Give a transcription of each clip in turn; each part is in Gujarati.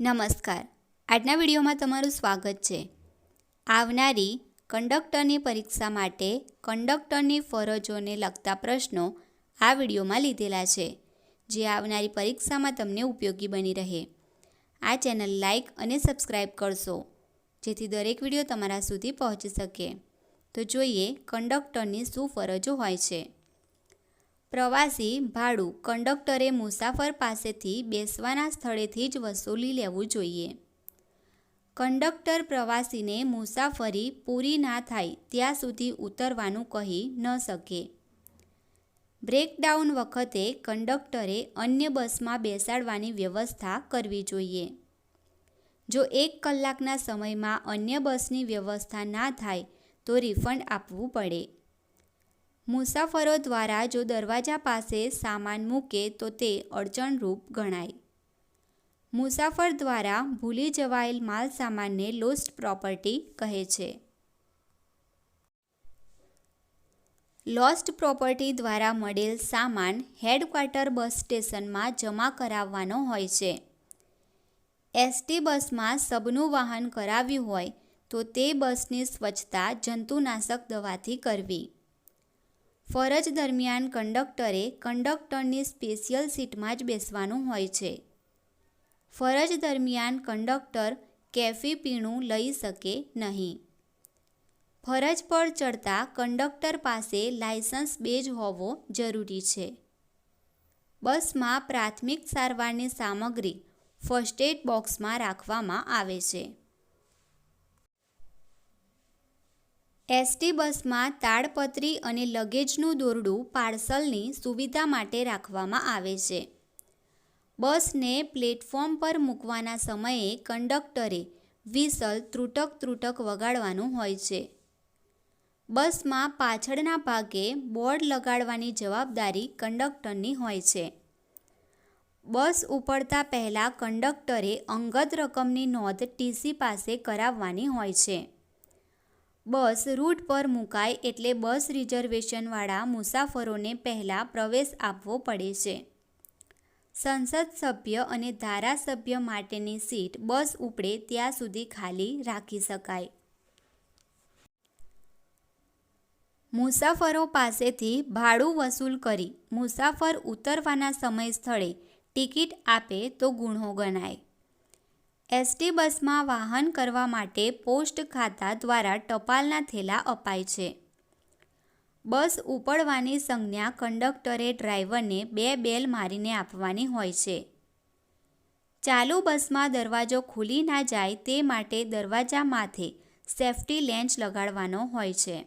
નમસ્કાર. આજના વિડીયોમાં તમારું સ્વાગત છે. આવનારી કંડક્ટરની પરીક્ષા માટે કંડક્ટરની ફરજોને લગતા પ્રશ્નો આ વિડીયોમાં લીધેલા છે, જે આવનારી પરીક્ષામાં તમને ઉપયોગી બની રહે. આ ચેનલ લાઈક અને સબસ્ક્રાઈબ કરશો, જેથી દરેક વીડિયો તમારા સુધી પહોંચી શકે. તો જોઈએ કંડક્ટરની શું ફરજો હોય છે. પ્રવાસી ભાડું કંડક્ટરે મુસાફર પાસેથી બેસવાના સ્થળેથી જ વસૂલી લેવું જોઈએ. કંડક્ટર પ્રવાસીને મુસાફરી પૂરી ના થાય ત્યાં સુધી ઉતરવાનું કહી ન શકે. બ્રેકડાઉન વખતે કંડક્ટરે અન્ય બસમાં બેસાડવાની વ્યવસ્થા કરવી જોઈએ. જો એક કલાકના સમયમાં અન્ય બસની વ્યવસ્થા ના થાય તો રિફંડ આપવું પડે. મુસાફરો દ્વારા જો દરવાજા પાસે સામાન મૂકે તો તે અડચણરૂપ ગણાય. મુસાફર દ્વારા ભૂલી જવાયેલ માલ સામાનને લોસ્ટ પ્રોપર્ટી કહે છે. લોસ્ટ પ્રોપર્ટી દ્વારા મળેલ સામાન હેડક્વાર્ટર બસ સ્ટેશનમાં જમા કરાવવાનો હોય છે. એસટી બસમાં સબનું વાહન કરાવ્યું હોય તો તે બસની સ્વચ્છતા જંતુનાશક દવાથી કરવી. ફરજ દરમિયાન કંડક્ટરે કંડક્ટરની સ્પેશિયલ સીટમાં જ બેસવાનું હોય છે. ફરજ દરમિયાન કંડક્ટર કેફી પીણું લઈ શકે નહીં. ફરજ પર ચડતા કંડક્ટર પાસે લાયસન્સ બેજ હોવો જરૂરી છે. બસમાં પ્રાથમિક સારવારની સામગ્રી ફર્સ્ટ એડ બોક્સમાં રાખવામાં આવે છે. એસટી બસમાં તાડપત્રી અને લગેજનું દોરડું પાર્સલની સુવિધા માટે રાખવામાં આવે છે. બસને પ્લેટફોર્મ પર મૂકવાના સમયે કંડક્ટરે વિસલ ત્રુટક ત્રુટક વગાડવાનું હોય છે. બસમાં પાછળના ભાગે બોર્ડ લગાડવાની જવાબદારી કંડક્ટરની હોય છે. બસ ઉપડતા પહેલાં કંડક્ટરે અંગત રકમની નોંધ ટીસી પાસે કરાવવાની હોય છે. બસ રૂટ પર મુકાય એટલે બસ રિઝર્વેશનવાળા મુસાફરોને પહેલાં પ્રવેશ આપવો પડે છે. સંસદ સભ્ય અને ધારાસભ્ય માટેની સીટ બસ ઉપડે ત્યાં સુધી ખાલી રાખી શકાય. મુસાફરો પાસેથી ભાડું વસૂલ કરી મુસાફર ઉતરવાના સમય સ્થળે ટિકિટ આપે તો ગુણો ગણાય. એસટી બસમાં વાહન કરવા માટે પોસ્ટ ખાતા દ્વારા ટપાલના થેલા અપાય છે. બસ ઉપડવાની સંજ્ઞા કંડક્ટરે ડ્રાઈવરને બે બેલ મારીને આપવાની હોય છે. ચાલુ બસમાં દરવાજો ખુલી ના જાય તે માટે દરવાજા માથે સેફ્ટી લેન્ચ લગાડવાનો હોય છે.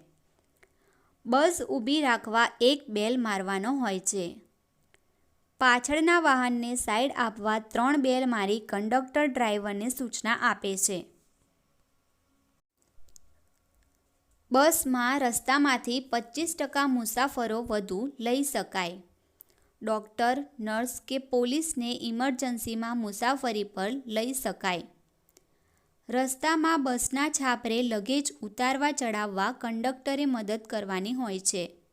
બસ ઊભી રાખવા એક બેલ મારવાનો હોય છે. પાછળના વાહનને સાઈડ આપવા ત્રણ બેલ મારી કંડક્ટર ડ્રાઈવરને સૂચના આપે છે. બસમાં રસ્તામાંથી પચીસ ટકા મુસાફરો વધુ લઈ શકાય. ડૉક્ટર, નર્સ કે પોલીસને ઇમરજન્સીમાં મુસાફરી પર લઈ શકાય. રસ્તામાં બસના છાપરે લગેજ ઉતારવા ચડાવવા કંડક્ટરે મદદ કરવાની હોય છે.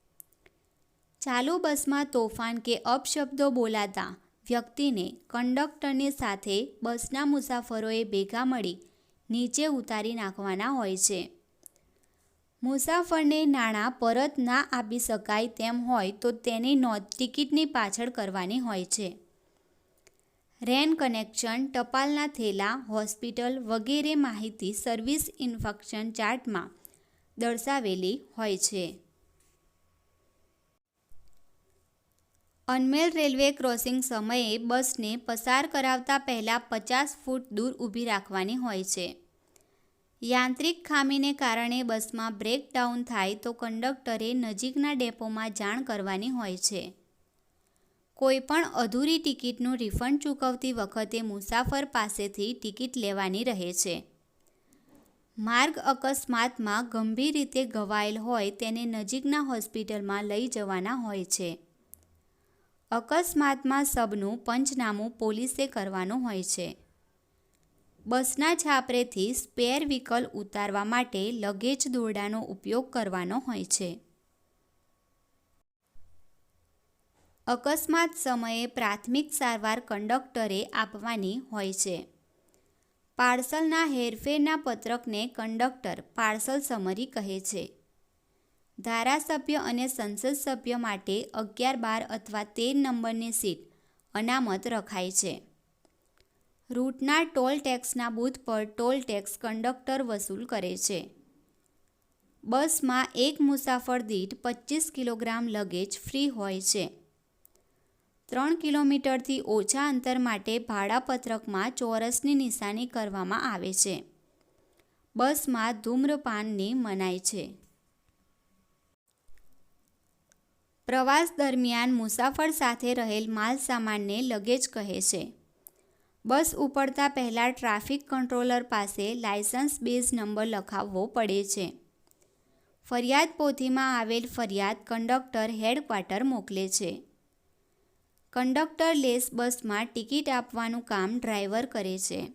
ચાલુ બસમાં તોફાન કે અપશબ્દો બોલાતા વ્યક્તિને કંડક્ટરની સાથે બસના મુસાફરોએ ભેગા મળી નીચે ઉતારી નાખવાના હોય છે. મુસાફરને નાણાં પરત ના આપી શકાય તેમ હોય તો તેની નોંધ ટિકિટની પાછળ કરવાની હોય છે. રેન કનેક્શન, ટપાલના થેલા, હોસ્પિટલ વગેરે માહિતી સર્વિસ ઇન્ફેક્શન ચાર્ટમાં દર્શાવેલી હોય છે. અનમેલ રેલવે ક્રોસિંગ સમયે બસને પસાર કરાવતા પહેલાં પચાસ ફૂટ દૂર ઊભી રાખવાની હોય છે. યાંત્રિક ખામીને કારણે બસમાં બ્રેકડાઉન થાય તો કંડક્ટરે નજીકના ડેપોમાં જાણ કરવાની હોય છે. કોઈપણ અધૂરી ટિકિટનું રિફંડ ચૂકવતી વખતે મુસાફર પાસેથી ટિકિટ લેવાની રહે છે. માર્ગ અકસ્માતમાં ગંભીર રીતે ઘવાયેલ હોય તેને નજીકના હોસ્પિટલમાં લઈ જવાના હોય છે. અકસ્માતમાં સબનું પંચનામું પોલીસે કરવાનું હોય છે. બસના છાપરેથી સ્પેર વ્હીકલ ઉતારવા માટે લગેજ દોરડાનો ઉપયોગ કરવાનો હોય છે. અકસ્માત સમયે પ્રાથમિક સારવાર કંડક્ટરે આપવાની હોય છે. પાર્સલના હેરફેરના પત્રકને કંડક્ટર પાર્સલ સમરી કહે છે. ધારાસભ્ય અને સંસદ સભ્ય માટે અગિયાર બાર અથવા તેર નંબરની સીટ અનામત રખાય છે. રૂટના ટોલ ટેક્સના બૂથ પર ટોલ ટેક્સ કંડક્ટર વસૂલ કરે છે. બસમાં એક મુસાફર દીઠ પચીસ કિલોગ્રામ લગેજ ફ્રી હોય છે. ત્રણ કિલોમીટરથી ઓછા અંતર માટે ભાડાપત્રકમાં ચોરસની નિશાની કરવામાં આવે છે. બસમાં ધૂમ્રપાનની મનાય છે. પ્રવાસ દરમિયાન મુસાફર સાથે રહેલ માલ સામાનને લગેજ કહે છે. બસ ઉપડતા પહેલાં ટ્રાફિક કંટ્રોલર પાસે લાયસન્સ બેઝ નંબર લખાવવો પડે છે. ફરિયાદ પોથીમાં આવેલ ફરિયાદ કંડક્ટર હેડક્વાર્ટર મોકલે છે. કંડક્ટર લેસ બસમાં ટિકિટ આપવાનું કામ ડ્રાઈવર કરે છે.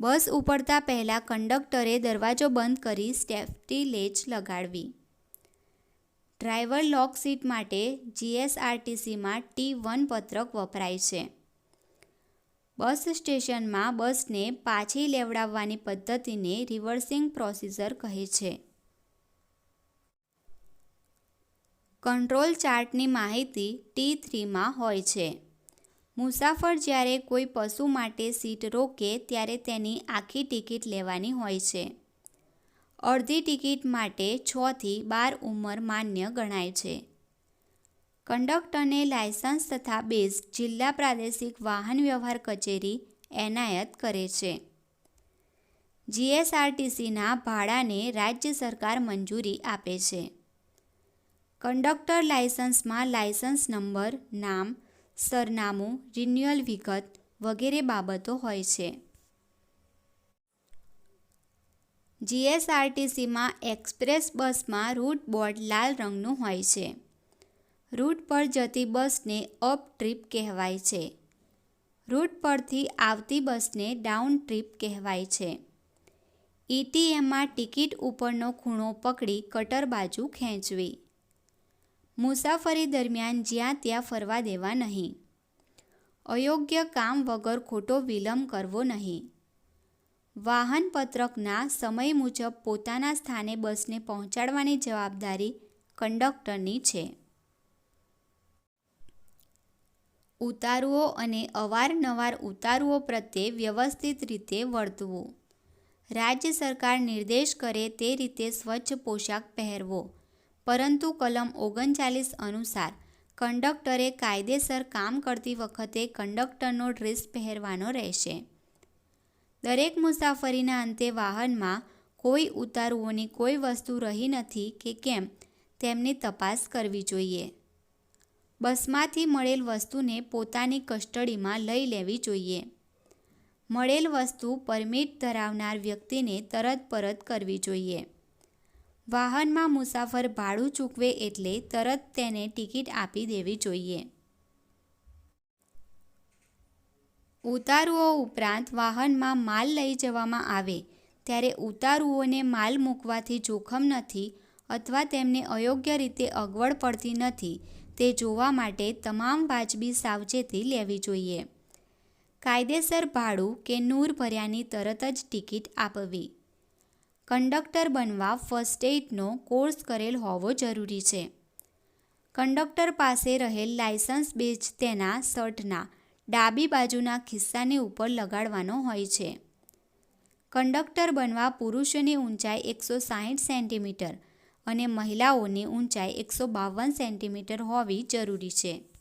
બસ ઉપડતા પહેલાં કંડક્ટરે દરવાજો બંધ કરી સેફ્ટી લેચ લગાડવી. ડ્રાઈવર લોક સીટ માટે જીએસઆરટીસીમાં ટી વન પત્રક વપરાય છે. બસ સ્ટેશનમાં બસને પાછી લેવડાવવાની પદ્ધતિને રિવર્સિંગ પ્રોસિજર કહે છે. કંટ્રોલ ચાર્ટની માહિતી ટી થ્રીમાં હોય છે. મુસાફર જ્યારે કોઈ પશુ માટે સીટ રોકે ત્યારે તેની આખી ટિકિટ લેવાની હોય છે. અડધી ટિકિટ માટે છથી બાર ઉંમર માન્ય ગણાય છે. કંડક્ટરને લાયસન્સ તથા બેઝ જિલ્લા પ્રાદેશિક વાહન વ્યવહાર કચેરી એનાયત કરે છે. જીએસઆરટીસીના ભાડાને રાજ્ય સરકાર મંજૂરી આપે છે. કંડક્ટર લાયસન્સમાં લાયસન્સ નંબર, નામ, સરનામું, રિન્યુઅલ વિગત વગેરે બાબતો હોય છે. જીએસઆરટીસીમાં એક્સપ્રેસ બસમાં રૂટ બોર્ડ લાલ રંગનું હોય છે. રૂટ પર જતી બસને અપ ટ્રીપ કહેવાય છે. રૂટ પરથી આવતી બસને ડાઉન ટ્રીપ કહેવાય છે. ઈટીએમમાં ટિકિટ ઉપરનો ખૂણો પકડી કટર બાજુ ખેંચવી. મુસાફરી દરમિયાન જ્યાં ત્યાં ફરવા દેવા નહીં. અયોગ્ય કામ વગર ખોટો વિલંબ કરવો નહીં. વાહન પત્રકના સમય મુજબ પોતાના સ્થાને બસને પહોંચાડવાની જવાબદારી કંડક્ટરની છે. ઉતારુઓ અને અવારનવાર ઉતારુઓ પ્રત્યે વ્યવસ્થિત રીતે વર્તવું. રાજ્ય સરકાર નિર્દેશ કરે તે રીતે સ્વચ્છ પોશાક પહેરવો. પરંતુ કલમ ઓગણચાલીસ અનુસાર કંડક્ટરે કાયદેસર કામ કરતી વખતે કંડક્ટરનો ડ્રેસ પહેરવાનો રહેશે. દરેક મુસાફરીના અંતે વાહનમાં કોઈ ઉતારુઓની કોઈ વસ્તુ રહી નથી કે કેમ, તેમની તપાસ કરવી જોઈએ. બસમાંથી મળેલ વસ્તુને પોતાની કસ્ટડીમાં લઈ લેવી જોઈએ. મળેલ વસ્તુ પરમિટ ધરાવનાર વ્યક્તિને તરત પરત કરવી જોઈએ. વાહનમાં મુસાફર ભાડું ચૂકવે એટલે તરત તેને ટિકિટ આપી દેવી જોઈએ. ઉતારુઓ ઉપરાંત વાહનમાં માલ લઈ જવામાં આવે, ત્યારે ઉતારુઓને માલ મૂકવાથી જોખમ નથી અથવા તેમને અયોગ્ય રીતે અગવડ પડતી નથી, તે જોવા માટે તમામ વાજબી સાવચેતી લેવી જોઈએ. કાયદેસર ભાડું કે નૂર ભર્યાની તરત જ ટિકિટ આપવી. કંડક્ટર બનવા ફર્સ્ટ એઇડનો કોર્સ કરેલ હોવો જરૂરી છે. કંડક્ટર પાસે રહેલ લાયસન્સ બેજ તેના શર્ટના ડાબી બાજુના ખિસ્સાની ઉપર લગાડવાનો હોય છે. કંડક્ટર બનવા પુરુષોની ઊંચાઈ એકસો સાહીઠ સેન્ટીમીટર અને મહિલાઓની ઊંચાઈ એકસો બાવન સેન્ટીમીટર હોવી જરૂરી છે.